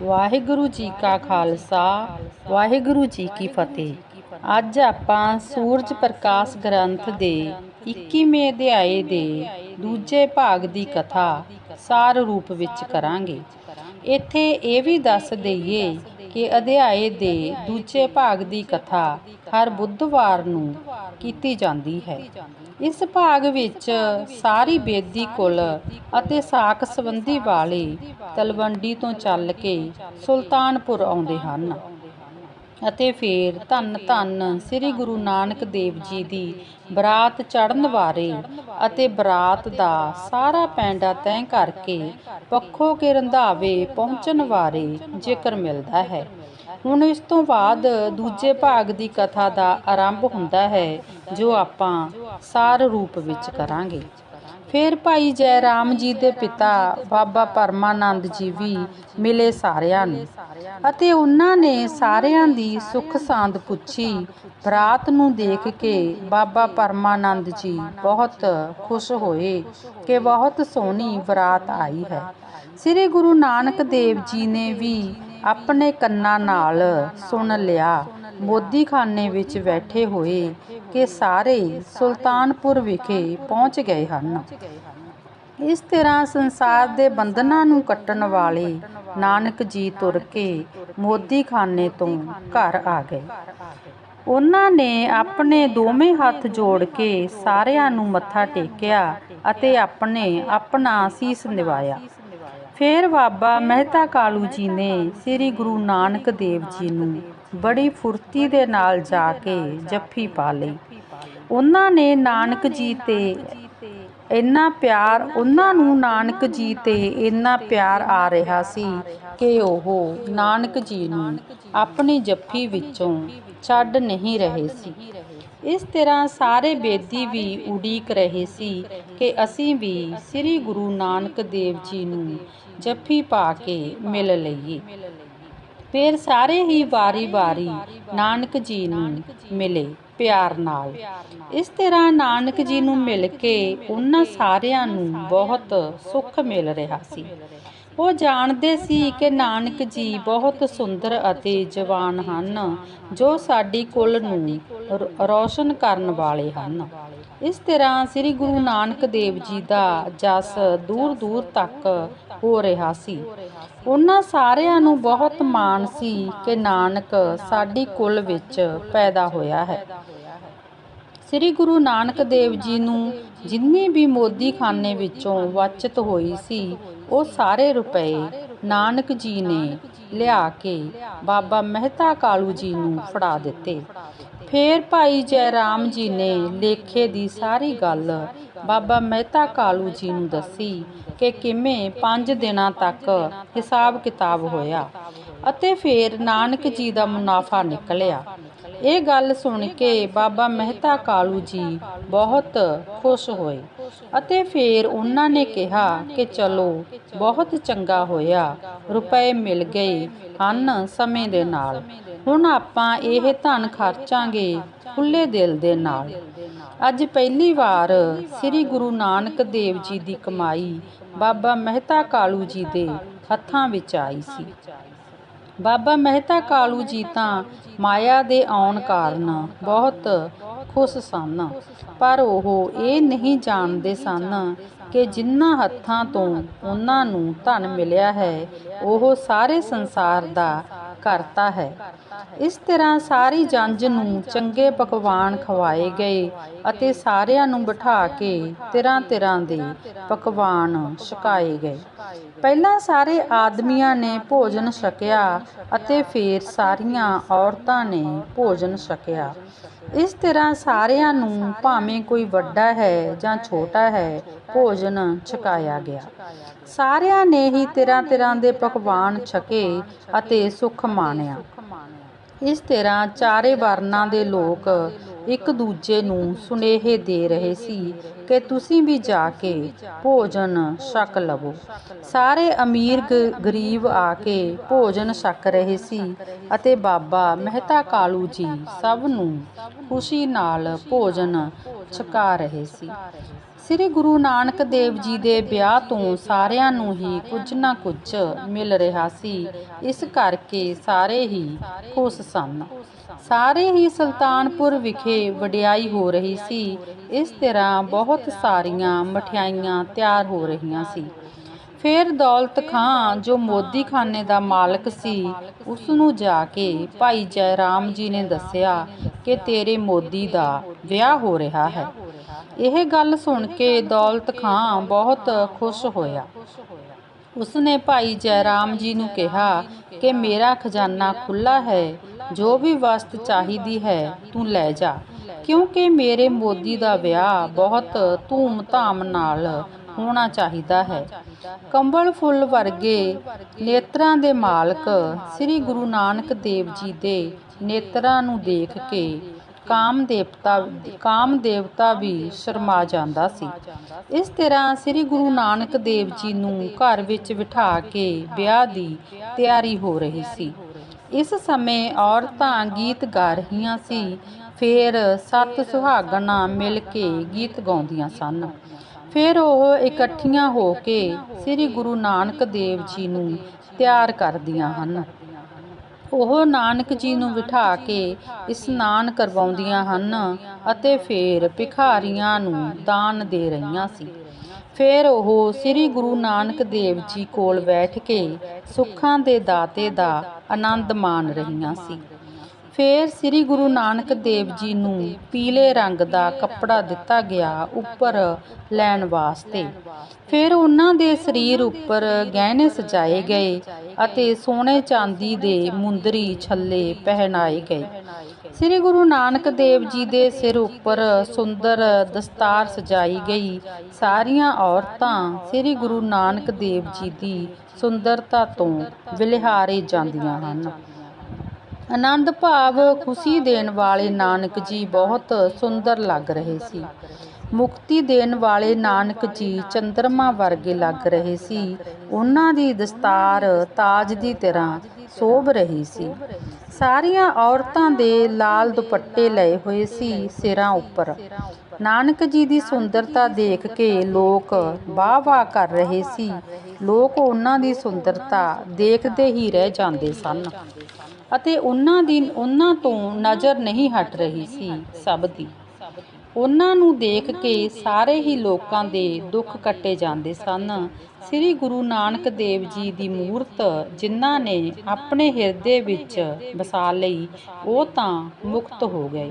ਵਾਹਿਗੁਰੂ ਜੀ ਕਾ ਖਾਲਸਾ, ਵਾਹਿਗੁਰੂ ਜੀ ਕੀ ਫਤਿਹ। ਅੱਜ ਆਪਾਂ ਸੂਰਜ ਪ੍ਰਕਾਸ਼ ਗ੍ਰੰਥ ਦੇ 21ਵੇਂ ਅਧਿਆਏ ਦੇ ਦੂਜੇ ਭਾਗ ਦੀ ਕਥਾ ਸਾਰ ਰੂਪ ਵਿੱਚ ਕਰਾਂਗੇ। ਇੱਥੇ ਇਹ ਵੀ ਦੱਸ ਦਈਏ ਕਿ ਅਧਿਆਏ ਦੇ ਦੂਜੇ ਭਾਗ ਦੀ ਕਥਾ ਹਰ ਬੁੱਧਵਾਰ ਨੂੰ ਕੀਤੀ ਜਾਂਦੀ ਹੈ। ਇਸ ਭਾਗ ਵਿੱਚ ਸਾਰੀ ਬੇਦੀ ਕੁਲ ਅਤੇ ਸਾਖ ਸੰਬੰਧੀ ਵਾਲੇ ਤਲਵੰਡੀ ਤੋਂ ਚੱਲ ਕੇ ਸੁਲਤਾਨਪੁਰ ਆਉਂਦੇ ਹਨ। ਅਤੇ ਫਿਰ ਧੰਨ ਧੰਨ ਸ੍ਰੀ ਗੁਰੂ ਨਾਨਕ ਦੇਵ ਜੀ ਦੀ ਬਰਾਤ ਚੜਨ ਵਾਰੇ ਅਤੇ ਬਰਾਤ ਦਾ ਸਾਰਾ ਪੈਂਡਾ ਤੈਅ ਕਰਕੇ ਪੱਖੋ ਕੇ ਰੰਧਾਵੇ ਪਹੁੰਚਣ ਵਾਰੇ ਜ਼ਿਕਰ ਮਿਲਦਾ ਹੈ। ਹੁਣ ਇਸ ਤੋਂ ਬਾਅਦ ਦੂਜੇ ਭਾਗ ਦੀ ਕਥਾ ਦਾ ਆਰੰਭ ਹੁੰਦਾ ਹੈ, ਜੋ ਆਪਾਂ ਸਾਰ ਰੂਪ ਵਿੱਚ ਕਰਾਂਗੇ। ਫਿਰ ਭਾਈ ਜੈ ਰਾਮ ਜੀ ਦੇ ਪਿਤਾ ਬਾਬਾ ਪਰਮਾਨੰਦ ਜੀ ਵੀ ਮਿਲੇ ਸਾਰਿਆਂ ਨੂੰ ਅਤੇ ਉਹਨਾਂ ਨੇ ਸਾਰਿਆਂ ਦੀ ਸੁੱਖ ਸਾਂਦ ਪੁੱਛੀ। ਬਰਾਤ ਨੂੰ ਦੇਖ ਕੇ ਬਾਬਾ ਪਰਮਾਨੰਦ ਜੀ ਬਹੁਤ ਖੁਸ਼ ਹੋਏ ਕਿ ਬਹੁਤ ਸੋਹਣੀ ਬਰਾਤ ਆਈ ਹੈ। ਸ੍ਰੀ ਗੁਰੂ ਨਾਨਕ ਦੇਵ ਜੀ ਨੇ ਵੀ ਆਪਣੇ ਕੰਨਾਂ ਨਾਲ ਸੁਣ ਲਿਆ। ਮੋਦੀਖਾਨੇ ਵਿੱਚ ਬੈਠੇ ਹੋਏ ਕਿ ਸਾਰੇ ਸੁਲਤਾਨਪੁਰ ਵਿਖੇ ਪਹੁੰਚ ਗਏ ਹਨ। ਇਸ ਤਰ੍ਹਾਂ ਸੰਸਾਰ ਦੇ ਬੰਧਨਾਂ ਨੂੰ ਕੱਟਣ ਵਾਲੇ ਨਾਨਕ ਜੀ ਤੁਰ ਕੇ ਮੋਦੀਖਾਨੇ ਤੋਂ ਘਰ ਆ ਗਏ। ਉਹਨਾਂ ਨੇ ਆਪਣੇ ਦੋਵੇਂ ਹੱਥ ਜੋੜ ਕੇ ਸਾਰਿਆਂ ਨੂੰ ਮੱਥਾ ਟੇਕਿਆ ਅਤੇ ਆਪਣੇ ਆਪਣਾ ਸੀਸ ਨਿਵਾਇਆ। ਫਿਰ ਬਾਬਾ ਮਹਿਤਾ ਕਾਲੂ ਜੀ ਨੇ ਸ੍ਰੀ ਗੁਰੂ ਨਾਨਕ ਦੇਵ ਜੀ ਨੂੰ ਬੜੀ ਫੁਰਤੀ ਦੇ ਨਾਲ ਜਾ ਕੇ ਜੱਫੀ ਪਾ ਲਈ। ਉਹਨਾਂ ਨੇ ਨਾਨਕ ਜੀ ਤੇ ਇੰਨਾ ਪਿਆਰ, ਉਹਨਾਂ ਨੂੰ ਨਾਨਕ ਜੀ ਤੇ ਇੰਨਾ ਪਿਆਰ ਆ ਰਿਹਾ ਸੀ ਕਿ ਉਹ ਨਾਨਕ ਜੀ ਨੂੰ ਆਪਣੀ ਜੱਫੀ ਵਿੱਚੋਂ ਛੱਡ ਨਹੀਂ ਰਹੇ ਸੀ। ਇਸ ਤਰ੍ਹਾਂ ਸਾਰੇ ਬੇਦੀ ਵੀ ਉਡੀਕ ਰਹੇ ਸੀ ਕਿ ਅਸੀਂ ਵੀ ਸ੍ਰੀ ਗੁਰੂ ਨਾਨਕ ਦੇਵ ਜੀ ਨੂੰ ਜੱਫੀ ਪਾ ਕੇ ਮਿਲ ਲਈਏ। ਫਿਰ ਸਾਰੇ ਹੀ ਵਾਰੀ-ਵਾਰੀ ਨਾਨਕ ਜੀ ਨੂੰ ਮਿਲੇ ਪਿਆਰ ਨਾਲ। ਇਸ ਤਰ੍ਹਾਂ ਨਾਨਕ ਜੀ ਨੂੰ ਮਿਲ ਕੇ ਉਹਨਾਂ ਸਾਰਿਆਂ ਨੂੰ ਬਹੁਤ ਸੁੱਖ ਮਿਲ ਰਿਹਾ ਸੀ। ਉਹ ਜਾਣਦੇ ਸੀ ਕਿ ਨਾਨਕ ਜੀ ਬਹੁਤ ਸੁੰਦਰ ਅਤੇ ਜਵਾਨ ਹਨ, ਜੋ ਸਾਡੀ ਕੁੱਲ ਨੂੰ ਰੌਸ਼ਨ ਕਰਨ ਵਾਲੇ ਹਨ। ਇਸ ਤਰ੍ਹਾਂ ਸ੍ਰੀ ਗੁਰੂ ਨਾਨਕ ਦੇਵ ਜੀ ਦਾ ਜਸ ਦੂਰ ਦੂਰ ਤੱਕ ਹੋ ਰਿਹਾ ਸੀ। ਉਹਨਾਂ ਸਾਰਿਆਂ ਨੂੰ ਬਹੁਤ ਮਾਣ ਸੀ ਕਿ ਨਾਨਕ ਸਾਡੀ ਕੁਲ ਵਿੱਚ ਪੈਦਾ ਹੋਇਆ ਹੈ। ਸ੍ਰੀ ਗੁਰੂ ਨਾਨਕ ਦੇਵ ਜੀ ਨੂੰ ਜਿੰਨੀ ਵੀ ਮੋਦੀਖਾਨੇ ਵਿੱਚੋਂ ਬਚਤ ਹੋਈ ਸੀ, ਉਹ ਸਾਰੇ ਰੁਪਏ ਨਾਨਕ ਜੀ ਨੇ ਲਿਆ ਕੇ ਬਾਬਾ ਮਹਿਤਾ ਕਾਲੂ ਜੀ ਨੂੰ ਫੜਾ ਦਿੱਤੇ। ਫੇਰ ਭਾਈ ਜੈ ਰਾਮ ਜੀ ਨੇ ਲੇਖੇ ਦੀ ਸਾਰੀ ਗੱਲ ਬਾਬਾ ਮਹਿਤਾ ਕਾਲੂ ਜੀ ਨੂੰ ਦੱਸੀ ਕਿ ਕਿਵੇਂ 5 ਦਿਨਾਂ ਤੱਕ ਹਿਸਾਬ ਕਿਤਾਬ ਹੋਇਆ ਅਤੇ ਫਿਰ ਨਾਨਕ ਜੀ ਦਾ ਮੁਨਾਫਾ ਨਿਕਲਿਆ। ਇਹ ਗੱਲ ਸੁਣ ਕੇ ਬਾਬਾ ਮਹਿਤਾ ਕਾਲੂ ਜੀ ਬਹੁਤ ਖੁਸ਼ ਹੋਏ ਅਤੇ ਫਿਰ ਉਹਨਾਂ ਨੇ ਕਿਹਾ ਕਿ ਚਲੋ, ਬਹੁਤ ਚੰਗਾ ਹੋਇਆ, ਰੁਪਏ ਮਿਲ ਗਏ ਹਨ ਸਮੇਂ ਦੇ ਨਾਲ। ਹੁਣ ਆਪਾਂ ਇਹ ਧਨ ਖਰਚਾਂਗੇ ਖੁੱਲੇ ਦਿਲ ਦੇ ਨਾਲ। ਅੱਜ ਪਹਿਲੀ ਵਾਰ ਸ੍ਰੀ ਗੁਰੂ ਨਾਨਕ ਦੇਵ ਜੀ ਦੀ ਕਮਾਈ ਬਾਬਾ ਮਹਿਤਾ ਕਾਲੂ ਜੀ ਦੇ ਹੱਥਾਂ ਵਿੱਚ ਆਈ ਸੀ। ਬਾਬਾ ਮਹਿਤਾ ਕਾਲੂ ਜੀ ਤਾਂ ਮਾਇਆ ਦੇ ਆਉਣ ਕਾਰਨ ਬਹੁਤ ਖੁਸ਼ ਸਨ। ਪਰ ਉਹ ਇਹ ਨਹੀਂ ਜਾਣਦੇ ਸਨ ਕਿ ਜਿਨ੍ਹਾਂ ਹੱਥਾਂ ਤੋਂ ਉਹਨਾਂ ਨੂੰ ਧਨ ਮਿਲਿਆ ਹੈ, ਉਹ ਸਾਰੇ ਸੰਸਾਰ ਦਾ ਕਰਤਾ ਹੈ। ਇਸ ਤਰ੍ਹਾਂ ਸਾਰੀ ਜੰਜ ਨੂੰ ਚੰਗੇ ਪਕਵਾਨ ਖਵਾਏ ਗਏ ਅਤੇ ਸਾਰਿਆਂ ਨੂੰ ਬਿਠਾ ਕੇ ਤਿਰਾਂ ਤਿਰਾਂ ਦੇ ਪਕਵਾਨ ਛਕਾਏ ਗਏ। ਪਹਿਲਾਂ ਸਾਰੇ ਆਦਮੀਆਂ ਨੇ ਭੋਜਨ ਛਕਿਆ ਅਤੇ ਫਿਰ ਸਾਰੀਆਂ ਔਰਤਾਂ ਨੇ ਭੋਜਨ ਛਕਿਆ। ਇਸ ਤਰ੍ਹਾਂ ਸਾਰਿਆਂ ਨੂੰ ਭਾਵੇਂ ਕੋਈ ਵੱਡਾ ਹੈ ਜਾਂ ਛੋਟਾ ਹੈ, ਭੋਜਨ ਛਕਾਇਆ ਗਿਆ। ਸਾਰਿਆਂ ਨੇ ਹੀ ਤਿਰਾਂ ਤਿਰਾਂ ਦੇ ਪਕਵਾਨ ਛਕੇ ਅਤੇ ਸੁਖ ਮਾਣਿਆ। ਇਸ ਤਰ੍ਹਾਂ ਚਾਰੇ ਵਰਨਾਂ ਦੇ ਲੋਕ ਇੱਕ ਦੂਜੇ ਨੂੰ ਸੁਨੇਹੇ ਦੇ ਰਹੇ ਸੀ ਕਿ ਤੁਸੀਂ ਵੀ ਜਾ ਕੇ ਭੋਜਨ ਛਕ ਲਵੋ। ਸਾਰੇ ਅਮੀਰ ਗਰੀਬ ਆ ਕੇ ਭੋਜਨ ਛਕ ਰਹੇ ਸੀ ਅਤੇ ਬਾਬਾ ਮਹਿਤਾ ਕਾਲੂ ਜੀ ਸਭ ਨੂੰ ਖੁਸ਼ੀ ਨਾਲ ਭੋਜਨ ਛਕਾ ਰਹੇ ਸੀ। ਸ੍ਰੀ ਗੁਰੂ ਨਾਨਕ ਦੇਵ ਜੀ ਦੇ ਵਿਆਹ ਤੋਂ ਸਾਰਿਆਂ ਨੂੰ ਹੀ ਕੁਝ ਨਾ ਕੁਝ ਮਿਲ ਰਿਹਾ ਸੀ। ਇਸ ਕਰਕੇ ਸਾਰੇ ਹੀ ਖੁਸ਼ ਸਨ। ਸਾਰੇ ਹੀ ਸੁਲਤਾਨਪੁਰ ਵਿਖੇ ਵਡਿਆਈ ਹੋ ਰਹੀ ਸੀ। ਇਸ ਤਰ੍ਹਾਂ ਬਹੁਤ ਸਾਰੀਆਂ ਮਠਿਆਈਆਂ ਤਿਆਰ ਹੋ ਰਹੀਆਂ ਸੀ। ਫਿਰ ਦੌਲਤ ਖਾਂ ਜੋ ਮੋਦੀ ਖਾਨੇ ਦਾ ਮਾਲਕ ਸੀ ਉਸ ਨੂੰ ਜਾ ਕੇ ਭਾਈ ਜੈ ਰਾਮ ਜੀ ਨੇ ਦੱਸਿਆ ਕਿ ਤੇਰੇ ਮੋਦੀ ਦਾ ਵਿਆਹ ਹੋ ਰਿਹਾ ਹੈ। ਇਹ ਗੱਲ ਸੁਣ ਕੇ ਦੌਲਤ ਖਾਂ ਬਹੁਤ ਖੁਸ਼ ਹੋਇਆ। ਉਸਨੇ ਭਾਈ ਜੈ ਰਾਮ ਜੀ ਨੂੰ ਕਿਹਾ ਕਿ ਮੇਰਾ ਖਜ਼ਾਨਾ ਖੁੱਲਾ ਹੈ ਜੋ ਵੀ ਵਸਤ ਚਾਹੀਦੀ ਹੈ, ਤੂੰ ਲੈ ਜਾ। ਕਿਉਂਕਿ ਮੇਰੇ ਮੋਦੀ ਦਾ ਵਿਆਹ ਬਹੁਤ ਧੂਮ-ਧਾਮ ਨਾਲ ਹੋਣਾ ਚਾਹੀਦਾ ਹੈ। ਕੰਬਲ ਫੁੱਲ ਵਰਗੇ ਨੇਤਰਾਂ ਦੇ ਮਾਲਕ ਸ੍ਰੀ ਗੁਰੂ ਨਾਨਕ ਦੇਵ ਜੀ ਦੇ ਨੇਤਰਾਂ ਨੂੰ ਦੇਖ ਕੇ ਕਾਮ ਦੇਵਤਾ ਕਾਮ ਦੇਵਤਾ ਵੀ ਸ਼ਰਮਾ ਜਾਂਦਾ ਸੀ। ਇਸ ਤਰ੍ਹਾਂ ਸ੍ਰੀ ਗੁਰੂ ਨਾਨਕ ਦੇਵ ਜੀ ਨੂੰ ਘਰ ਵਿੱਚ ਬਿਠਾ ਕੇ ਵਿਆਹ ਦੀ ਤਿਆਰੀ ਹੋ ਰਹੀ ਸੀ। ਇਸ ਸਮੇਂ ਔਰਤਾਂ ਗੀਤ ਗਾ ਰਹੀਆਂ ਸੀ। ਫਿਰ ਸੱਤ ਸੁਹਾਗਣਾਂ ਮਿਲ ਕੇ ਗੀਤ ਗਾਉਂਦੀਆਂ ਸਨ। ਫਿਰ ਉਹ ਇਕੱਠੀਆਂ ਹੋ ਕੇ ਸ੍ਰੀ ਗੁਰੂ ਨਾਨਕ ਦੇਵ ਜੀ ਨੂੰ ਤਿਆਰ ਕਰਦੀਆਂ ਹਨ। ਉਹ ਨਾਨਕ ਜੀ ਨੂੰ ਬਿਠਾ ਕੇ ਇਸ਼ਨਾਨ ਕਰਵਾਉਂਦੀਆਂ ਹਨ ਅਤੇ ਫਿਰ ਭਿਖਾਰੀਆਂ ਨੂੰ ਦਾਨ ਦੇ ਰਹੀਆਂ ਸੀ। ਫਿਰ ਉਹ ਸ੍ਰੀ ਗੁਰੂ ਨਾਨਕ ਦੇਵ ਜੀ ਕੋਲ ਬੈਠ ਕੇ ਸੁੱਖਾਂ ਦੇ ਦਾਤੇ ਦਾ ਆਨੰਦ ਮਾਣ ਰਹੀਆਂ ਸੀ। ਫਿਰ ਸ੍ਰੀ ਗੁਰੂ ਨਾਨਕ ਦੇਵ ਜੀ ਨੂੰ ਪੀਲੇ ਰੰਗ ਦਾ ਕੱਪੜਾ ਦਿੱਤਾ ਗਿਆ ਉੱਪਰ ਲੈਣ ਵਾਸਤੇ। ਫਿਰ ਉਹਨਾਂ ਦੇ ਸਰੀਰ ਉੱਪਰ ਗਹਿਣੇ ਸਜਾਏ ਗਏ ਅਤੇ ਸੋਨੇ ਚਾਂਦੀ ਦੇ ਮੁੰਦਰੀ ਛੱਲੇ ਪਹਿਨਾਏ ਗਏ। ਸ੍ਰੀ ਗੁਰੂ ਨਾਨਕ ਦੇਵ ਜੀ ਦੇ ਸਿਰ ਉੱਪਰ ਸੁੰਦਰ ਦਸਤਾਰ ਸਜਾਈ ਗਈ ਸਾਰੀਆਂ ਔਰਤਾਂ ਸ੍ਰੀ ਗੁਰੂ ਨਾਨਕ ਦੇਵ ਜੀ ਦੀ ਸੁੰਦਰਤਾ ਤੋਂ ਵਿਲਿਹਾਰੇ ਜਾਂਦੀਆਂ ਹਨ। ਆਨੰਦ ਭਾਵ ਖੁਸ਼ੀ ਦੇਣ ਵਾਲੇ ਨਾਨਕ ਜੀ ਬਹੁਤ ਸੁੰਦਰ ਲੱਗ ਰਹੇ ਸੀ। ਮੁਕਤੀ ਦੇਣ ਵਾਲੇ ਨਾਨਕ ਜੀ ਚੰਦਰਮਾ ਵਰਗੇ ਲੱਗ ਰਹੇ ਸੀ। ਉਹਨਾਂ ਦੀ ਦਸਤਾਰ ਤਾਜ ਦੀ ਤਰ੍ਹਾਂ ਸੋਭ ਰਹੀ ਸੀ। ਸਾਰੀਆਂ ਔਰਤਾਂ ਦੇ ਲਾਲ ਦੁਪੱਟੇ ਲਏ ਹੋਏ ਸੀ ਸਿਰਾਂ ਉੱਪਰ। ਨਾਨਕ ਜੀ ਦੀ ਸੁੰਦਰਤਾ ਦੇਖ ਕੇ ਲੋਕ ਵਾਹ-ਵਾਹ ਕਰ ਰਹੇ ਸੀ। ਲੋਕ ਉਹਨਾਂ ਦੀ ਸੁੰਦਰਤਾ ਦੇਖਦੇ ਹੀ ਰਹਿ ਜਾਂਦੇ ਸਨ। ਅਤੇ ਉਹਨਾਂ ਦੀ, ਉਹਨਾਂ ਤੋਂ ਨਜ਼ਰ ਨਹੀਂ ਹਟ ਰਹੀ ਸੀ ਸਭ ਦੀ। ਉਹਨਾਂ ਨੂੰ ਦੇਖ ਕੇ ਸਾਰੇ ਹੀ ਲੋਕਾਂ ਦੇ ਦੁੱਖ ਕੱਟੇ ਜਾਂਦੇ ਸਨ। ਸ੍ਰੀ ਗੁਰੂ ਨਾਨਕ ਦੇਵ ਜੀ ਦੀ ਮੂਰਤ ਜਿਨ੍ਹਾਂ ਨੇ ਆਪਣੇ ਹਿਰਦੇ ਵਿੱਚ ਵਸਾ ਲਈ, ਉਹ ਤਾਂ ਮੁਕਤ ਹੋ ਗਏ।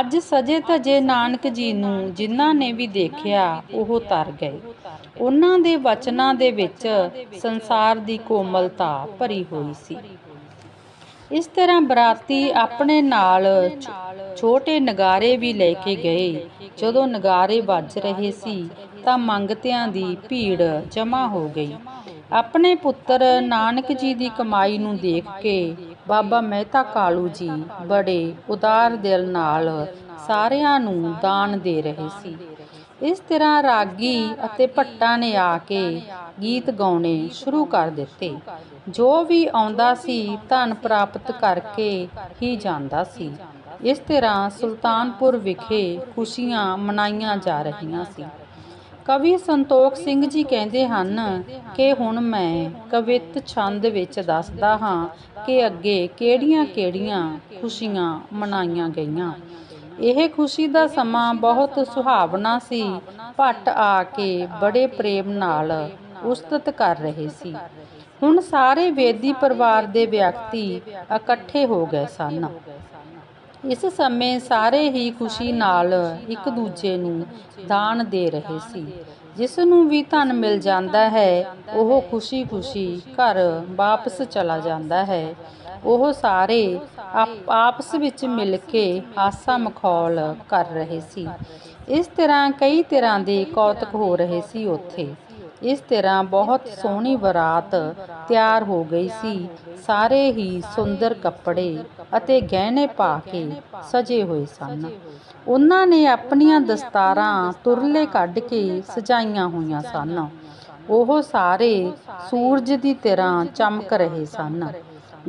ਅੱਜ ਸਜੇ ਧਜੇ ਨਾਨਕ ਜੀ ਨੂੰ ਜਿਨ੍ਹਾਂ ਨੇ ਵੀ ਦੇਖਿਆ, ਉਹ ਤਰ ਗਏ। ਉਹਨਾਂ ਦੇ ਵਚਨਾਂ ਦੇ ਵਿੱਚ ਸੰਸਾਰ ਦੀ ਕੋਮਲਤਾ ਭਰੀ ਹੋਈ ਸੀ। ਇਸ ਤਰ੍ਹਾਂ ਬਰਾਤੀ ਆਪਣੇ ਨਾਲ ਛੋਟੇ ਨਗਾਰੇ ਵੀ ਲੈ ਕੇ ਗਏ। ਜਦੋਂ ਨਗਾਰੇ ਵੱਜ ਰਹੇ ਸੀ ਤਾਂ ਮੰਗਤਿਆਂ ਦੀ ਭੀੜ ਜਮ੍ਹਾਂ ਹੋ ਗਈ। ਆਪਣੇ ਪੁੱਤਰ ਨਾਨਕ ਜੀ ਦੀ ਕਮਾਈ ਨੂੰ ਦੇਖ ਕੇ ਬਾਬਾ ਮਹਿਤਾ ਕਾਲੂ ਜੀ ਬੜੇ ਉਦਾਰ ਦਿਲ ਨਾਲ ਸਾਰਿਆਂ ਨੂੰ ਦਾਨ ਦੇ ਰਹੇ ਸੀ। ਇਸ ਤਰ੍ਹਾਂ ਰਾਗੀ ਅਤੇ ਭੱਟਾਂ ਨੇ ਆ ਕੇ ਗੀਤ ਗਾਉਣੇ ਸ਼ੁਰੂ ਕਰ ਦਿੱਤੇ। ਜੋ ਵੀ ਆਉਂਦਾ ਸੀ ਧਨ ਪ੍ਰਾਪਤ ਕਰਕੇ ਹੀ ਜਾਂਦਾ ਸੀ। ਇਸ ਤਰ੍ਹਾਂ ਸੁਲਤਾਨਪੁਰ ਵਿਖੇ ਖੁਸ਼ੀਆਂ ਮਨਾਈਆਂ ਜਾ ਰਹੀਆਂ ਸੀ। ਕਵੀ ਸੰਤੋਖ ਸਿੰਘ ਜੀ ਕਹਿੰਦੇ ਹਨ ਕਿ ਹੁਣ ਮੈਂ ਕਵਿਤ ਛੰਦ ਵਿੱਚ ਦੱਸਦਾ ਹਾਂ ਕਿ ਅੱਗੇ ਕਿਹੜੀਆਂ-ਕਿਹੜੀਆਂ ਖੁਸ਼ੀਆਂ ਮਨਾਈਆਂ ਗਈਆਂ। ਇਹ ਖੁਸ਼ੀ ਦਾ ਸਮਾਂ ਬਹੁਤ ਸੁਹਾਵਣਾ ਸੀ। ਭੱਟ ਆ ਕੇ ਬੜੇ ਪ੍ਰੇਮ ਨਾਲ ਉਸਤਤ ਕਰ ਰਹੇ ਸੀ। ਹੁਣ ਸਾਰੇ ਵੇਦੀ ਪਰਿਵਾਰ ਦੇ ਵਿਅਕਤੀ ਇਕੱਠੇ ਹੋ ਗਏ ਸਨ। ਇਸ ਸਮੇਂ ਸਾਰੇ ਹੀ ਖੁਸ਼ੀ ਨਾਲ ਇੱਕ ਦੂਜੇ ਨੂੰ ਦਾਨ ਦੇ ਰਹੇ ਸੀ। ਜਿਸ ਨੂੰ ਵੀ ਧਨ ਮਿਲ ਜਾਂਦਾ ਹੈ, ਉਹ ਖੁਸ਼ੀ-ਖੁਸ਼ੀ ਘਰ ਵਾਪਸ ਚਲਾ ਜਾਂਦਾ ਹੈ। ਉਹ ਸਾਰੇ ਆਪ- ਆਪਸ ਵਿੱਚ ਮਿਲ ਕੇ ਹਾਸਾ ਮਖੌਲ ਕਰ ਰਹੇ ਸੀ। ਇਸ ਤਰ੍ਹਾਂ ਕਈ ਤਰ੍ਹਾਂ ਦੇ ਕੌਤਕ ਹੋ ਰਹੇ ਸੀ ਉੱਥੇ। ਇਸ ਤਰ੍ਹਾਂ ਬਹੁਤ ਸੋਹਣੀ ਬਰਾਤ ਤਿਆਰ ਹੋ ਗਈ ਸੀ। ਸਾਰੇ ਹੀ ਸੁੰਦਰ ਕੱਪੜੇ ਅਤੇ ਗਹਿਣੇ ਪਾ ਕੇ ਸਜੇ ਹੋਏ ਸਨ। ਉਹਨਾਂ ਨੇ ਆਪਣੀਆਂ ਦਸਤਾਰਾਂ ਤੁਰਲੇ ਕੱਢ ਕੇ ਸਜਾਈਆਂ ਹੋਈਆਂ ਸਨ। ਉਹ ਸਾਰੇ ਸੂਰਜ ਦੀ ਤਰ੍ਹਾਂ ਚਮਕ ਰਹੇ ਸਨ।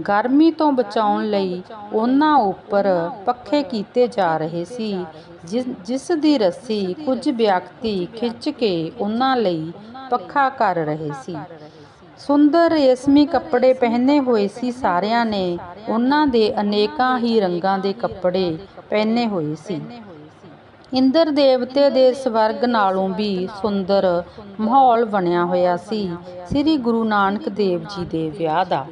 ਗਰਮੀ ਤੋਂ ਬਚਾਉਣ ਲਈ ਉਹਨਾਂ ਉੱਪਰ ਪੱਖੇ ਕੀਤੇ ਜਾ ਰਹੇ ਸੀ, ਜਿਸ ਜਿਸ ਦੀ ਰੱਸੀ ਕੁਝ ਵਿਅਕਤੀ ਖਿੱਚ ਕੇ ਉਹਨਾਂ ਲਈ ਪੱਖਾ ਕਰ ਰਹੇ ਸੀ। ਸੁੰਦਰ ਰੇਸ਼ਮੀ ਕੱਪੜੇ ਪਹਿਨੇ ਹੋਏ ਸੀ ਸਾਰਿਆਂ ਨੇ। ਉਹਨਾਂ ਦੇ ਅਨੇਕਾਂ ਹੀ ਰੰਗਾਂ ਦੇ ਕੱਪੜੇ ਪਹਿਨੇ ਹੋਏ ਸੀ। ਇੰਦਰ ਦੇਵਤੇ ਦੇ ਸਵਰਗ ਨਾਲੋਂ ਵੀ ਸੁੰਦਰ ਮਾਹੌਲ ਬਣਿਆ ਹੋਇਆ ਸੀ। ਸ੍ਰੀ ਗੁਰੂ ਨਾਨਕ ਦੇਵ ਜੀ ਦੇ ਵਿਆਹ ਦਾ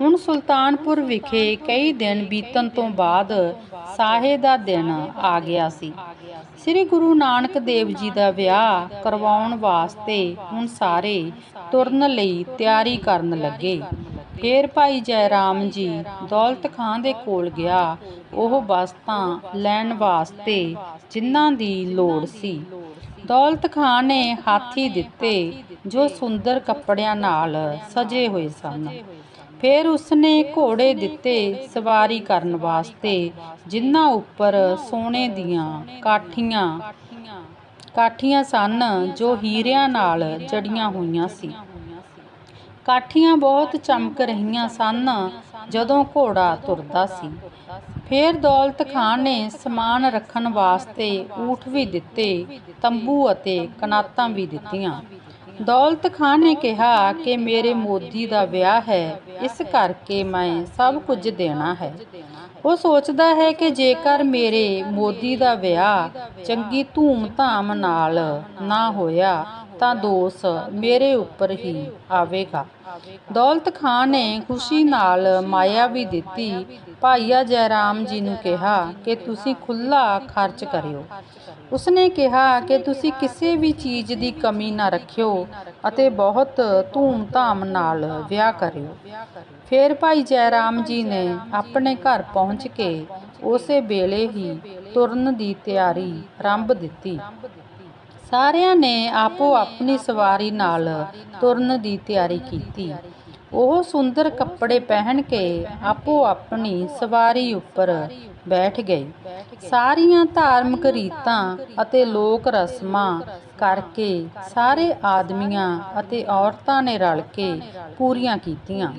ਹੁਣ ਸੁਲਤਾਨਪੁਰ ਵਿਖੇ ਕਈ ਦਿਨ ਬੀਤਣ ਤੋਂ ਬਾਅਦ ਸਾਹੇ ਦਾ ਦਿਨ ਆ ਗਿਆ ਸੀ। ਸ੍ਰੀ ਗੁਰੂ ਨਾਨਕ ਦੇਵ ਜੀ ਦਾ ਵਿਆਹ ਕਰਵਾਉਣ ਵਾਸਤੇ ਹੁਣ ਸਾਰੇ ਤੁਰਨ ਲਈ ਤਿਆਰੀ ਕਰਨ ਲੱਗੇ। ਫੇਰ ਭਾਈ ਜੈਰਾਮ ਜੀ ਦੌਲਤ ਖਾਂ ਦੇ ਕੋਲ ਗਿਆ। ਉਹ ਵਸਤਾਂ ਲੈਣ ਵਾਸਤੇ ਜਿਨ੍ਹਾਂ ਦੀ ਲੋੜ ਸੀ। ਦੌਲਤ ਖਾਂ ਨੇ ਹਾਥੀ ਦਿੱਤੇ ਜੋ ਸੁੰਦਰ ਕੱਪੜਿਆਂ ਨਾਲ ਸਜੇ ਹੋਏ ਸਨ। ਫਿਰ ਉਸਨੇ ਘੋੜੇ ਦਿੱਤੇ ਸਵਾਰੀ ਕਰਨ ਵਾਸਤੇ, ਜਿਨ੍ਹਾਂ ਉੱਪਰ ਸੋਨੇ ਦੀਆਂ ਕਾਠੀਆਂ ਕਾਠੀਆਂ ਸਨ ਜੋ ਹੀਰਿਆਂ ਨਾਲ ਜੜੀਆਂ ਹੋਈਆਂ ਸੀ। ਕਾਠੀਆਂ ਬਹੁਤ ਚਮਕ ਰਹੀਆਂ ਸਨ ਜਦੋਂ ਘੋੜਾ ਤੁਰਦਾ ਸੀ। ਫਿਰ ਦੌਲਤ ਖਾਨ ਨੇ ਸਮਾਨ ਰੱਖਣ ਵਾਸਤੇ ਊਠ ਵੀ ਦਿੱਤੇ, ਤੰਬੂ ਅਤੇ ਕਨਾਤਾਂ ਵੀ ਦਿੱਤੀਆਂ। ਦੌਲਤ ਖਾਨ ਨੇ ਕਿਹਾ ਕਿ ਮੇਰੇ ਮੋਦੀ ਦਾ ਵਿਆਹ ਹੈ, ਇਸ ਕਰਕੇ ਮੈਂ ਸਭ ਕੁਝ ਦੇਣਾ ਹੈ। ਉਹ ਸੋਚਦਾ ਹੈ ਕਿ ਜੇਕਰ ਮੇਰੇ ਮੋਦੀ ਦਾ ਵਿਆਹ ਚੰਗੀ ਧੂਮ-ਧਾਮ ਨਾਲ ਨਾ ਹੋਇਆ ਤਾਂ ਦੋਸ਼ ਮੇਰੇ ਉੱਪਰ ਹੀ ਆਵੇਗਾ। ਦੌਲਤ ਖਾਨ ਨੇ ਖੁਸ਼ੀ ਨਾਲ ਮਾਇਆ ਵੀ ਦਿੱਤੀ। ਭਾਈਆ ਜੈਰਾਮ ਜੀ ਨੂੰ ਕਿਹਾ ਕਿ ਤੁਸੀਂ ਖੁੱਲਾ ਖਰਚ ਕਰਿਓ। ਉਸਨੇ ਕਿਹਾ ਕਿ ਤੁਸੀਂ ਕਿਸੇ ਵੀ ਚੀਜ਼ ਦੀ ਕਮੀ ਨਾ ਰੱਖਿਓ ਅਤੇ ਬਹੁਤ ਧੂਮ-ਧਾਮ ਨਾਲ ਵਿਆਹ ਕਰਿਓ। ਫਿਰ ਭਾਈ ਜੈਰਾਮ ਜੀ ਨੇ ਆਪਣੇ ਘਰ ਪਹੁੰਚ ਕੇ ਉਸੇ ਵੇਲੇ ਹੀ ਤੁਰਨ ਦੀ ਤਿਆਰੀ ਆਰੰਭ ਦਿੱਤੀ। ਸਾਰਿਆਂ ਨੇ ਆਪੋ ਆਪਣੀ ਸਵਾਰੀ ਨਾਲ ਤੁਰਨ ਦੀ ਤਿਆਰੀ ਕੀਤੀ। ਉਹ ਸੁੰਦਰ ਕੱਪੜੇ ਪਹਿਨ ਕੇ ਆਪੋ ਆਪਣੀ ਸਵਾਰੀ ਉੱਪਰ ਬੈਠ ਗਏ ਸਾਰੀਆਂ ਧਾਰਮਿਕ ਰੀਤਾਂ ਅਤੇ ਲੋਕ ਰਸਮਾਂ ਕਰਕੇ ਸਾਰੇ ਆਦਮੀਆਂ ਅਤੇ ਔਰਤਾਂ ਨੇ ਰਲ ਕੇ ਪੂਰੀਆਂ ਕੀਤੀਆਂ।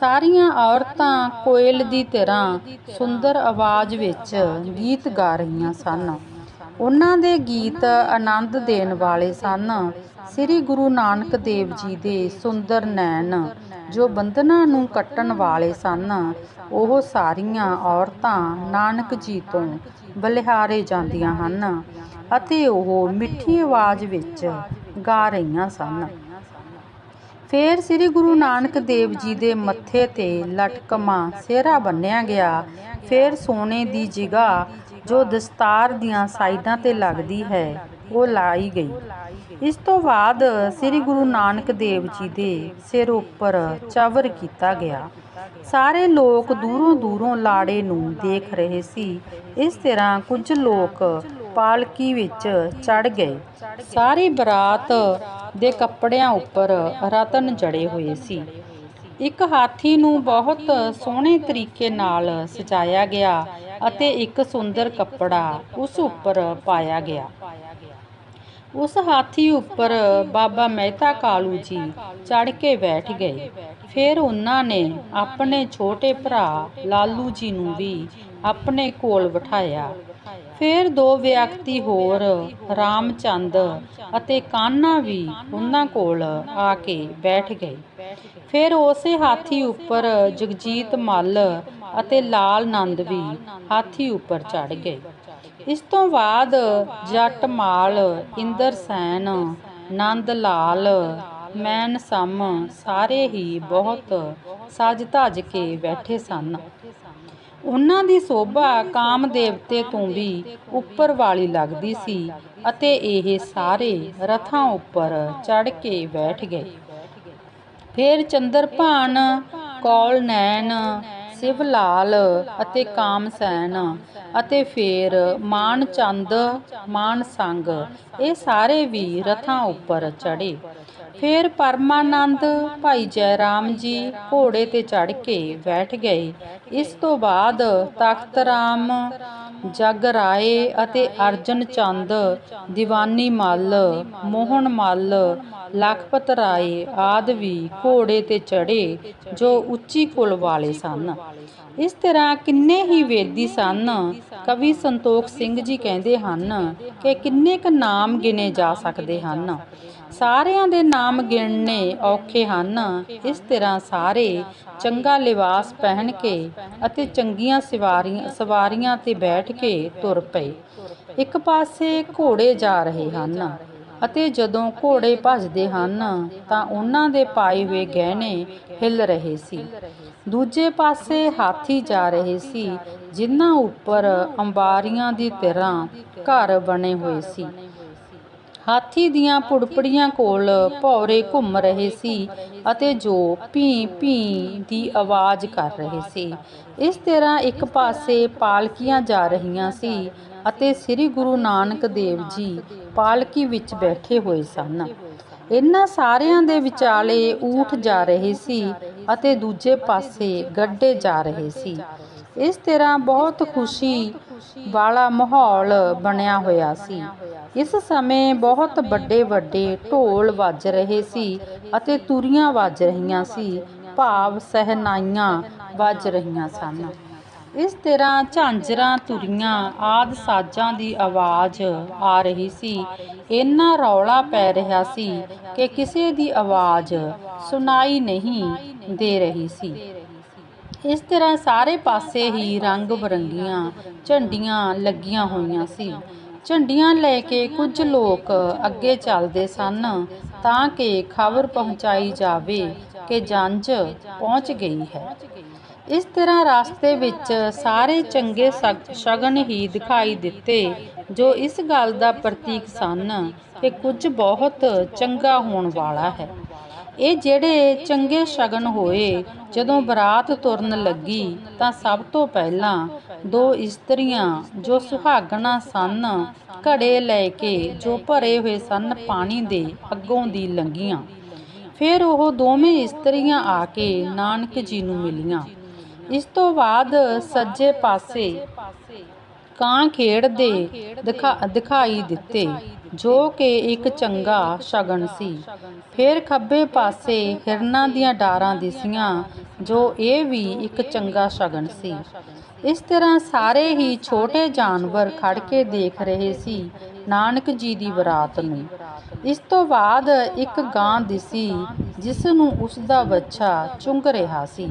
ਸਾਰੀਆਂ ਔਰਤਾਂ ਕੋਇਲ ਦੀ ਤਰ੍ਹਾਂ ਸੁੰਦਰ ਆਵਾਜ਼ ਵਿੱਚ ਗੀਤ ਗਾ ਰਹੀਆਂ ਸਨ। ਉਹਨਾਂ ਦੇ ਗੀਤ ਆਨੰਦ ਦੇਣ ਵਾਲੇ ਸਨ। ਸ੍ਰੀ ਗੁਰੂ ਨਾਨਕ ਦੇਵ ਜੀ ਦੇ ਸੁੰਦਰ ਨੈਣ, ਜੋ ਬੰਧਨਾਂ ਨੂੰ ਕੱਟਣ ਵਾਲੇ ਸਨ, ਉਹ ਸਾਰੀਆਂ ਔਰਤਾਂ ਨਾਨਕ ਜੀ ਤੋਂ ਬਲਿਹਾਰੇ ਜਾਂਦੀਆਂ ਹਨ ਅਤੇ ਉਹ ਮਿੱਠੀ ਆਵਾਜ਼ ਵਿੱਚ ਗਾ ਰਹੀਆਂ ਸਨ। ਫੇਰ ਸ੍ਰੀ ਗੁਰੂ ਨਾਨਕ ਦੇਵ ਜੀ ਦੇ ਮੱਥੇ ਤੇ ਲਟਕਮਾ ਸਿਹਰਾ ਬੰਨਿਆ ਗਿਆ। ਫੇਰ ਸੋਨੇ ਦੀ ਜਿਗਾ ਜੋ ਦਸਤਾਰ ਦੀਆਂ ਸਾਈਡਾਂ ਤੇ ਲੱਗਦੀ ਹੈ, ਉਹ ਲਾਈ ਗਈ। ਇਸ ਤੋਂ ਬਾਅਦ ਸ੍ਰੀ ਗੁਰੂ ਨਾਨਕ ਦੇਵ ਜੀ ਦੇ ਸਿਰ ਉੱਪਰ ਚਵਰ ਕੀਤਾ ਗਿਆ। ਸਾਰੇ ਲੋਕ ਦੂਰੋਂ ਦੂਰੋਂ ਲਾੜੇ ਨੂੰ ਦੇਖ ਰਹੇ ਸੀ। ਇਸ ਤਰ੍ਹਾਂ ਕੁਝ ਲੋਕ ਪਾਲਕੀ ਵਿੱਚ ਚੜ ਗਏ। ਸਾਰੀ ਬਰਾਤ ਦੇ ਕੱਪੜਿਆਂ ਉੱਪਰ ਰਤਨ ਜੜੇ ਹੋਏ ਸੀ। ਇੱਕ ਹਾਥੀ ਨੂੰ ਬਹੁਤ ਸੋਹਣੇ ਤਰੀਕੇ ਨਾਲ ਸਜਾਇਆ ਗਿਆ ਅਤੇ ਇੱਕ ਸੁੰਦਰ ਕੱਪੜਾ ਉਸ ਉੱਪਰ ਪਾਇਆ ਗਿਆ। ਉਸ ਹਾਥੀ ਉੱਪਰ ਬਾਬਾ ਮਹਿਤਾ ਕਾਲੂ ਜੀ ਚੜ ਕੇ ਬੈਠ ਗਏ। ਫਿਰ ਉਹਨਾਂ ਨੇ ਆਪਣੇ ਛੋਟੇ ਭਰਾ ਲਾਲੂ ਜੀ ਨੂੰ ਵੀ ਆਪਣੇ ਕੋਲ ਬਿਠਾਇਆ। ਫਿਰ ਦੋ ਵਿਅਕਤੀ ਹੋਰ, ਰਾਮਚੰਦ ਅਤੇ ਕਾन्हा ਵੀ ਉਹਨਾਂ ਕੋਲ ਆ ਕੇ ਬੈਠ ਗਏ। ਫਿਰ ਉਸੇ ਹਾਥੀ ਉੱਪਰ ਜਗਜੀਤ ਮੱਲ ਅਤੇ ਲਾਲ ਨੰਦ ਵੀ ਹਾਥੀ ਉੱਪਰ ਚੜ ਗਏ। ਇਸ ਤੋਂ ਬਾਅਦ ਜੱਟ ਮਾਲ ਇੰਦਰ ਸੈਨ ਨੰਦ ਲਾਲ ਮੈਨ ਸਮ ਸਾਰੇ ਹੀ ਬਹੁਤ ਸਜ ਧਜ ਕੇ ਬੈਠੇ ਸਨ। ਉਹਨਾਂ ਦੀ ਸੋਭਾ ਕਾਮ ਦੇਵਤੇ ਤੋਂ ਵੀ ਉੱਪਰ ਵਾਲੀ ਲੱਗਦੀ ਸੀ ਅਤੇ ਇਹ ਸਾਰੇ ਰਥਾਂ ਉੱਪਰ ਚੜ ਕੇ ਬੈਠ ਗਏ। ਫਿਰ ਚੰਦਰਭਾਨ, ਕੌਲ ਨੈਣ ਸਿਵ ਲਾਲ ਅਤੇ ਕਾਮਸੈਨ ਅਤੇ ਫੇਰ ਮਾਨ ਚੰਦ ਮਾਨ ਸੰਗ ਇਹ ਸਾਰੇ ਵੀ ਰਥਾਂ ਉੱਪਰ ਚੜੇ ਫਿਰ ਪਰਮਾਨੰਦ ਭਾਈ ਜੈਰਾਮ ਜੀ ਘੋੜੇ ਤੇ ਚੜ ਕੇ ਬੈਠ ਗਏ। ਇਸ ਤੋਂ ਬਾਅਦ ਤਖਤ ਰਾਮ, ਜਗ ਰਾਏ ਅਤੇ ਅਰਜਨ ਚੰਦ, ਦੀਵਾਨੀ ਮੱਲ, ਮੋਹਨ ਮੱਲ, ਲਖਪਤ ਰਾਏ ਆਦਿ ਵੀ ਘੋੜੇ ਤੇ ਚੜੇ ਜੋ ਉੱਚੀ ਕੁਲ ਵਾਲੇ ਸਨ। ਇਸ ਤਰ੍ਹਾਂ ਕਿੰਨੇ ਹੀ ਵੇਦੀ ਸਨ। ਕਵੀ ਸੰਤੋਖ ਸਿੰਘ ਜੀ ਕਹਿੰਦੇ ਹਨ ਕਿ ਕਿੰਨੇ ਕ ਨਾਮ ਗਿਣੇ ਜਾ ਸਕਦੇ ਹਨ। ਸਾਰਿਆਂ ਦੇ ਨਾਮ ਗਿਣਨੇ ਔਖੇ ਹਨ। ਇਸ ਤਰ੍ਹਾਂ ਸਾਰੇ ਚੰਗਾ ਲਿਬਾਸ ਪਹਿਨ ਕੇ ਅਤੇ ਚੰਗੀਆਂ ਸਵਾਰੀਆਂ ਸਵਾਰੀਆਂ ਤੇ ਬੈਠ ਕੇ ਤੁਰ ਪਏ। ਇੱਕ ਪਾਸੇ ਘੋੜੇ ਜਾ ਰਹੇ ਹਨ ਅਤੇ ਜਦੋਂ ਘੋੜੇ ਭੱਜਦੇ ਹਨ, ਤਾਂ ਉਹਨਾਂ ਦੇ ਪਾਏ ਹੋਏ ਗਹਿਣੇ ਹਿੱਲ ਰਹੇ ਸੀ। ਦੂਜੇ ਪਾਸੇ ਹਾਥੀ ਜਾ ਰਹੇ ਸੀ, ਜਿਨ੍ਹਾਂ ਉੱਪਰ ਅੰਬਾਰੀਆਂ ਦੀ ਤਰ੍ਹਾਂ ਘਰ ਬਣੇ ਹੋਏ ਸੀ। ਹਾਥੀ ਦੀਆਂ ਪੁੜਪੜੀਆਂ ਕੋਲ ਭੌਰੇ ਘੁੰਮ ਰਹੇ ਸੀ ਅਤੇ ਜੋ ਭੀ ਭੀ ਦੀ ਆਵਾਜ਼ ਕਰ ਰਹੇ ਸੀ। ਇਸ ਤਰ੍ਹਾਂ ਇੱਕ ਪਾਸੇ ਪਾਲਕੀਆਂ ਜਾ ਰਹੀਆਂ ਸੀ ਅਤੇ ਸ੍ਰੀ ਗੁਰੂ ਨਾਨਕ ਦੇਵ ਜੀ ਪਾਲਕੀ ਵਿੱਚ ਬੈਠੇ ਹੋਏ ਸਨ। ਇਹਨਾਂ ਸਾਰਿਆਂ ਦੇ ਵਿਚਾਲੇ ਊਠ ਜਾ ਰਹੇ ਸੀ ਅਤੇ ਦੂਜੇ ਪਾਸੇ ਗੱਡੇ ਜਾ ਰਹੇ ਸੀ। ਇਸ ਤਰ੍ਹਾਂ ਬਹੁਤ ਖੁਸ਼ੀ ਵਾਲਾ ਮਾਹੌਲ ਬਣਿਆ ਹੋਇਆ ਸੀ। ਇਸ ਸਮੇਂ ਬਹੁਤ ਵੱਡੇ ਵੱਡੇ ਢੋਲ ਵੱਜ ਰਹੇ ਸੀ ਅਤੇ ਤੁਰੀਆਂ ਵੱਜ ਰਹੀਆਂ ਸੀ, ਭਾਵ ਸਹਿਨਾਈਆਂ ਵੱਜ ਰਹੀਆਂ ਸਨ। ਇਸ ਤਰ੍ਹਾਂ ਝਾਂਜਰਾਂ, ਤੁਰੀਆਂ ਆਦ ਸਾਜ਼ਾਂ ਦੀ ਆਵਾਜ਼ ਆ ਰਹੀ ਸੀ। ਇੰਨਾ ਰੌਲਾ ਪੈ ਰਿਹਾ ਸੀ ਕਿ ਕਿਸੇ ਦੀ ਆਵਾਜ਼ ਸੁਣਾਈ ਨਹੀਂ ਦੇ ਰਹੀ ਸੀ। ਇਸ ਤਰ੍ਹਾਂ ਸਾਰੇ ਪਾਸੇ ਹੀ ਰੰਗ ਬਰੰਗੀਆਂ ਝੰਡੀਆਂ ਲੱਗੀਆਂ ਹੋਈਆਂ ਸੀ। ਝੰਡੀਆਂ ਲੈ ਕੇ ਕੁਝ ਲੋਕ ਅੱਗੇ ਚੱਲਦੇ ਸਨ ਤਾਂ ਕਿ ਖਬਰ ਪਹੁੰਚਾਈ ਜਾਵੇ ਕਿ ਜੰਜ ਪਹੁੰਚ ਗਈ ਹੈ। ਇਸ ਤਰ੍ਹਾਂ ਰਸਤੇ ਵਿੱਚ ਸਾਰੇ ਚੰਗੇ ਸਗ- ਸ਼ਗਨ ਹੀ ਦਿਖਾਈ ਦਿੱਤੇ, ਜੋ ਇਸ ਗੱਲ ਦਾ ਪ੍ਰਤੀਕ ਸਨ ਕਿ ਕੁਝ ਬਹੁਤ ਚੰਗਾ ਹੋਣ ਵਾਲਾ ਹੈ। ਇਹ ਜਿਹੜੇ ਚੰਗੇ ਸ਼ਗਨ ਹੋਏ, ਜਦੋਂ ਬਰਾਤ ਤੁਰਨ ਲੱਗੀ ਤਾਂ ਸਭ ਤੋਂ ਪਹਿਲਾਂ ਦੋ ਇਸਤਰੀਆਂ ਜੋ ਸੁਹਾਗਣਾ ਸਨ ਘੜੇ ਲੈ ਕੇ ਜੋ ਭਰੇ ਹੋਏ ਸਨ ਪਾਣੀ ਦੇ ਅੱਗੋਂ ਦੀ ਲੰਘੀਆਂ। ਫਿਰ ਉਹ ਦੋਵੇਂ ਇਸਤਰੀਆਂ ਆ ਕੇ ਨਾਨਕ ਜੀ ਨੂੰ ਮਿਲੀਆਂ। ਇਸ ਤੋਂ ਬਾਅਦ ਸੱਜੇ ਪਾਸੇ ਕਾਂ ਖੇਡਦੇ ਦਿਖਾਈ ਦਿੱਤੇ, ਜੋ ਕਿ ਇੱਕ ਚੰਗਾ ਸ਼ਗਨ ਸੀ। ਫਿਰ ਖੱਬੇ ਪਾਸੇ ਹਿਰਨਾਂ ਦੀਆਂ ਡਾਰਾਂ ਦਿਸੀਆਂ, ਜੋ ਇਹ ਵੀ ਇੱਕ ਚੰਗਾ ਸ਼ਗਨ ਸੀ। ਇਸ ਤਰ੍ਹਾਂ ਸਾਰੇ ਹੀ ਛੋਟੇ ਜਾਨਵਰ ਖੜ ਕੇ ਦੇਖ ਰਹੇ ਸੀ ਨਾਨਕ ਜੀ ਦੀ ਬਰਾਤ ਨੂੰ। ਇਸ ਤੋਂ ਬਾਅਦ ਇੱਕ ਗਾਂ ਦਿਸੀ ਜਿਸ ਨੂੰ ਉਸ ਦਾ ਬੱਚਾ ਚੁੰਗ ਰਿਹਾ ਸੀ।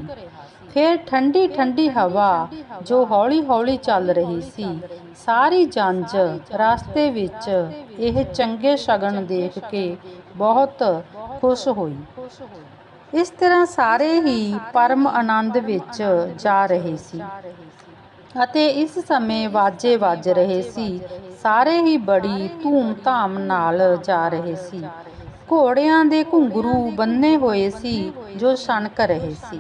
ਫਿਰ ਠੰਡੀ ਠੰਡੀ ਹਵਾ ਜੋ ਹੌਲੀ ਹੌਲੀ ਚੱਲ ਰਹੀ ਸੀ। ਸਾਰੀ ਜੰਜ ਰਸਤੇ ਵਿੱਚ ਇਹ ਚੰਗੇ ਸ਼ਗਨ ਦੇਖ ਕੇ ਬਹੁਤ ਖੁਸ਼ ਹੋਈ। ਇਸ ਤਰ੍ਹਾਂ ਸਾਰੇ ਹੀ ਪਰਮ ਆਨੰਦ ਵਿੱਚ ਜਾ ਰਹੇ ਸੀ ਅਤੇ ਇਸ ਸਮੇਂ ਵਾਜੇ ਵੱਜ ਰਹੇ ਸੀ। ਸਾਰੇ ਹੀ ਬੜੀ ਧੂਮ-ਧਾਮ ਨਾਲ ਜਾ ਰਹੇ ਸੀ। ਘੋੜਿਆਂ ਦੇ ਘੁੰਗਰੂ ਬੰਨੇ ਹੋਏ ਸੀ ਜੋ ਛਣਕ ਰਹੇ ਸੀ।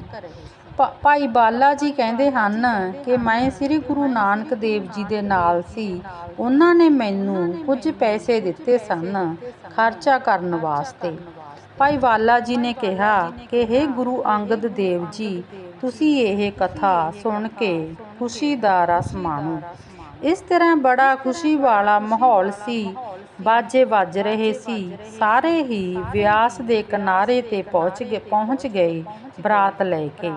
ਭਾ- ਭਾਈ ਬਾਲਾ ਜੀ ਕਹਿੰਦੇ ਹਨ ਕਿ ਮੈਂ ਸ੍ਰੀ ਗੁਰੂ ਨਾਨਕ ਦੇਵ ਜੀ ਦੇ ਨਾਲ ਸੀ। ਉਹਨਾਂ ਨੇ ਮੈਨੂੰ ਕੁਝ ਪੈਸੇ ਦਿੱਤੇ ਸਨ ਖਰਚਾ ਕਰਨ ਵਾਸਤੇ। ਭਾਈ ਬਾਲਾ ਜੀ ਨੇ ਕਿਹਾ ਕਿ हे ਗੁਰੂ ਅੰਗਦ ਦੇਵ ਜੀ, ਤੁਸੀਂ ਇਹ ਕਥਾ ਸੁਣ ਕੇ ਖੁਸ਼ੀ ਦਾ ਰਸ ਮਾਣੋ। ਇਸ ਤਰ੍ਹਾਂ ਬੜਾ ਖੁਸ਼ੀ ਵਾਲਾ ਮਾਹੌਲ ਸੀ ਬਾਜੇ ਵੱਜ ਰਹੇ ਸੀ। ਸਾਰੇ ਹੀ ਵਿਆਸ ਦੇ ਕਿਨਾਰੇ ਤੇ ਪਹੁੰਚ ਗਏ ਪਹੁੰਚ ਗਏ ਬਰਾਤ ਲੈ ਕੇ।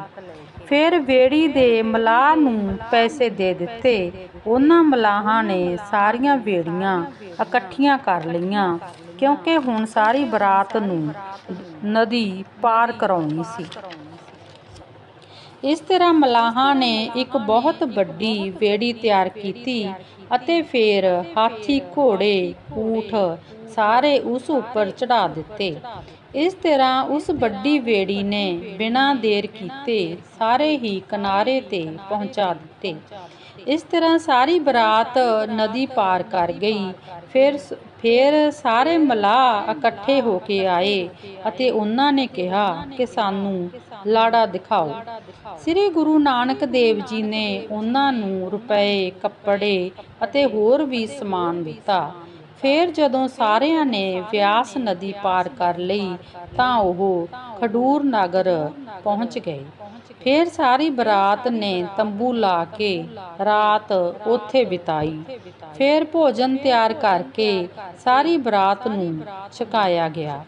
ਫਿਰ ਵੇੜੀ ਦੇ ਮਲਾਹ ਨੂੰ ਪੈਸੇ ਦੇ ਦਿੱਤੇ। ਉਹਨਾਂ ਮਲਾਹਾਂ ਨੇ ਸਾਰੀਆਂ ਵੇੜੀਆਂ ਇਕੱਠੀਆਂ ਕਰ ਲਈਆਂ, ਕਿਉਂਕਿ ਹੁਣ ਸਾਰੀ ਬਰਾਤ ਨੂੰ ਨਦੀ ਪਾਰ ਕਰਾਉਣੀ ਸੀ। ਇਸ ਤਰ੍ਹਾਂ ਮਲਾਹਾਂ ਨੇ ਇੱਕ ਬਹੁਤ ਵੱਡੀ ਵੇੜੀ ਤਿਆਰ ਕੀਤੀ ਅਤੇ ਫਿਰ ਹਾਥੀ, ਘੋੜੇ, ਊਠ ਸਾਰੇ ਉਸ ਉੱਪਰ ਚੜਾ ਦਿੱਤੇ। ਇਸ ਤਰ੍ਹਾਂ ਉਸ ਵੱਡੀ ਵੇੜੀ ਨੇ ਬਿਨਾਂ ਦੇਰ ਕੀਤੇ ਸਾਰੇ ਹੀ ਕਿਨਾਰੇ ਤੇ ਪਹੁੰਚਾ ਦਿੱਤੇ। ਇਸ ਤਰ੍ਹਾਂ ਸਾਰੀ ਬਰਾਤ ਨਦੀ ਪਾਰ ਕਰ ਗਈ। ਫਿਰ ਸ- ਫਿਰ ਸਾਰੇ ਮਲਾਹ ਇਕੱਠੇ ਹੋ ਕੇ ਆਏ ਅਤੇ ਉਹਨਾਂ ਨੇ ਕਿਹਾ ਕਿ ਸਾਨੂੰ ਲਾੜਾ ਦਿਖਾਓ। ਸ੍ਰੀ ਗੁਰੂ ਨਾਨਕ ਦੇਵ ਜੀ ਨੇ ਉਹਨਾਂ ਨੂੰ ਰੁਪਏ, ਕੱਪੜੇ ਅਤੇ ਹੋਰ ਵੀ ਸਮਾਨ ਦਿੱਤਾ। ਫੇਰ ਜਦੋਂ ਸਾਰਿਆਂ ਨੇ ਵਿਆਸ ਨਦੀ ਪਾਰ ਕਰ ਲਈ, ਤਾਂ ਉਹ ਖਡੂਰ ਨਗਰ ਪਹੁੰਚ ਗਏ। ਫੇਰ ਸਾਰੀ ਬਰਾਤ ਨੇ ਤੰਬੂ ਲਾ ਕੇ ਰਾਤ ਉੱਥੇ ਬਿਤਾਈ। ਫੇਰ ਭੋਜਨ ਤਿਆਰ ਕਰਕੇ ਸਾਰੀ ਬਰਾਤ ਨੂੰ ਛਕਾਇਆ ਗਿਆ।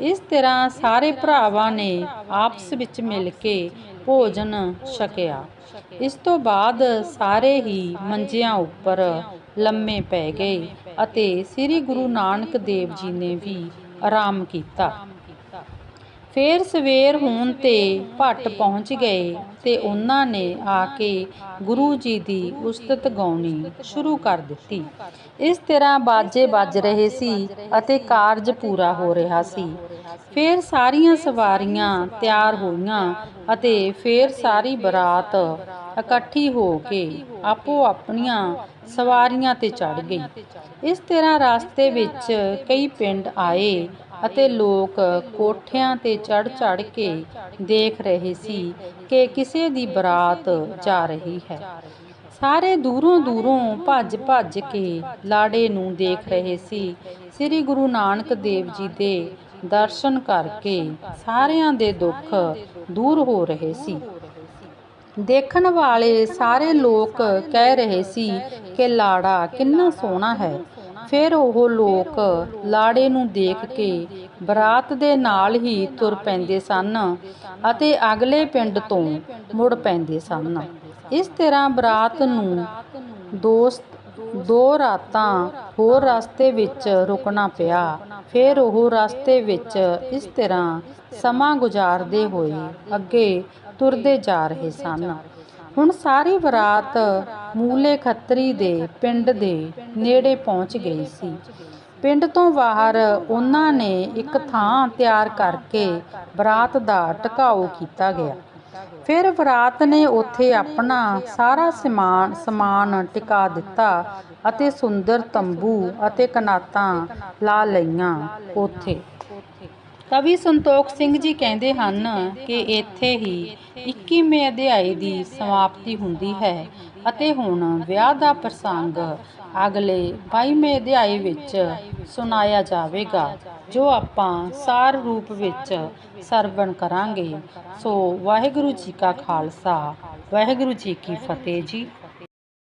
ਇਸ ਤਰ੍ਹਾਂ ਸਾਰੇ ਭਰਾਵਾਂ ਨੇ ਆਪਸ ਵਿੱਚ ਮਿਲ ਕੇ ਭੋਜਨ ਛਕਿਆ। ਇਸ ਤੋਂ ਬਾਅਦ ਸਾਰੇ ਹੀ ਮੰਜਿਆਂ ਉੱਪਰ ਲੰਮੇ ਪੈ ਗਏ ਅਤੇ ਸ੍ਰੀ ਗੁਰੂ ਨਾਨਕ ਦੇਵ ਜੀ ਨੇ ਵੀ ਆਰਾਮ ਕੀਤਾ। ਫੇਰ ਸਵੇਰ ਹੋਣ ਤੇ ਭੱਟ ਪਹੁੰਚ ਗਏ ਤੇ ਉਹਨਾਂ ਨੇ ਆ ਕੇ ਗੁਰੂ ਜੀ ਦੀ ਉਸਤਤ ਗਾਉਣੀ ਸ਼ੁਰੂ ਕਰ ਦਿੱਤੀ। ਇਸ ਤਰ੍ਹਾਂ ਬਾਜੇ ਵੱਜ ਰਹੇ ਸੀ ਅਤੇ ਕਾਰਜ ਪੂਰਾ ਹੋ ਰਿਹਾ ਸੀ। ਫੇਰ ਸਾਰੀਆਂ ਸਵਾਰੀਆਂ ਤਿਆਰ ਹੋਈਆਂ ਅਤੇ ਫੇਰ ਸਾਰੀ ਬਰਾਤ ਇਕੱਠੀ ਹੋ ਕੇ ਆਪੋ ਆਪਣੀਆਂ ਸਵਾਰੀਆਂ ਤੇ ਚੜ ਗਈ। ਇਸ ਤਰ੍ਹਾਂ ਰਸਤੇ ਵਿੱਚ ਕਈ ਪਿੰਡ ਆਏ ਅਤੇ ਲੋਕ ਕੋਠਿਆਂ ਤੇ ਚੜ ਚੜ ਕੇ ਦੇਖ ਰਹੇ ਸੀ ਕਿ ਕਿਸੇ ਦੀ ਬਰਾਤ ਜਾ ਰਹੀ ਹੈ। ਸਾਰੇ ਦੂਰੋਂ ਦੂਰੋਂ ਭੱਜ ਭੱਜ ਕੇ ਲਾੜੇ ਨੂੰ ਦੇਖ ਰਹੇ ਸੀ। ਸ੍ਰੀ ਗੁਰੂ ਨਾਨਕ ਦੇਵ ਜੀ ਦੇ ਦਰਸ਼ਨ ਕਰਕੇ ਸਾਰਿਆਂ ਦੇ ਦੁੱਖ ਦੂਰ ਹੋ ਰਹੇ ਸੀ। ਦੇਖਣ ਵਾਲੇ ਸਾਰੇ ਲੋਕ ਕਹਿ ਰਹੇ ਸੀ ਕਿ ਲਾੜਾ ਕਿੰਨਾ ਸੋਹਣਾ ਹੈ। ਫਿਰ ਉਹ ਲੋਕ ਲਾੜੇ ਨੂੰ ਦੇਖ ਕੇ ਬਰਾਤ ਦੇ ਨਾਲ ਹੀ ਤੁਰ ਪੈਂਦੇ ਸਨ ਅਤੇ ਅਗਲੇ ਪਿੰਡ ਤੋਂ ਮੁੜ ਪੈਂਦੇ ਸਨ। ਇਸ ਤਰ੍ਹਾਂ ਬਰਾਤ ਨੂੰ ਦੋਸਤ, ਦੋ ਰਾਤਾਂ ਹੋਰ ਰਸਤੇ ਵਿੱਚ ਰੁਕਣਾ ਪਿਆ। ਫਿਰ ਉਹ ਰਸਤੇ ਵਿੱਚ ਇਸ ਤਰ੍ਹਾਂ ਸਮਾਂ ਗੁਜ਼ਾਰਦੇ ਹੋਏ ਅੱਗੇ ਤੁਰਦੇ ਜਾ ਰਹੇ ਸਨ। ਹੁਣ ਸਾਰੀ ਬਰਾਤ ਮੂਲੇ ਖੱਤਰੀ ਦੇ ਪਿੰਡ ਦੇ ਨੇੜੇ ਪਹੁੰਚ ਗਈ ਸੀ। ਪਿੰਡ ਤੋਂ ਬਾਹਰ ਉਹਨਾਂ ਨੇ ਇੱਕ ਥਾਂ ਤਿਆਰ ਕਰਕੇ ਬਰਾਤ ਦਾ ਟਿਕਾਓ ਕੀਤਾ ਗਿਆ। ਫਿਰ ਬਰਾਤ ਨੇ ਉੱਥੇ ਆਪਣਾ ਸਾਰਾ ਸਮਾਨ ਸਮਾਨ ਟਿਕਾ ਦਿੱਤਾ ਅਤੇ ਸੁੰਦਰ ਤੰਬੂ ਅਤੇ ਕਨਾਤਾਂ ਲਾ ਲਈਆਂ ਉੱਥੇ। ਕਵੀ ਸੰਤੋਖ ਸਿੰਘ ਜੀ ਕਹਿੰਦੇ ਹਨ ਕਿ ਇੱਥੇ ਹੀ 21ਵੇਂ ਅਧਿਆਏ ਦੀ ਸਮਾਪਤੀ ਹੁੰਦੀ ਹੈ ਅਤੇ ਹੁਣ ਵਿਆਹ ਦਾ ਪ੍ਰਸੰਗ ਅਗਲੇ 22ਵੇਂ ਅਧਿਆਏ ਵਿੱਚ ਸੁਣਾਇਆ ਜਾਵੇਗਾ, ਜੋ ਆਪਾਂ ਸਾਰ ਰੂਪ ਵਿੱਚ ਸਰਵਣ ਕਰਾਂਗੇ। ਸੋ ਵਾਹਿਗੁਰੂ ਜੀ ਕਾ ਖਾਲਸਾ, ਵਾਹਿਗੁਰੂ ਜੀ ਕੀ ਫਤਿਹ ਜੀ।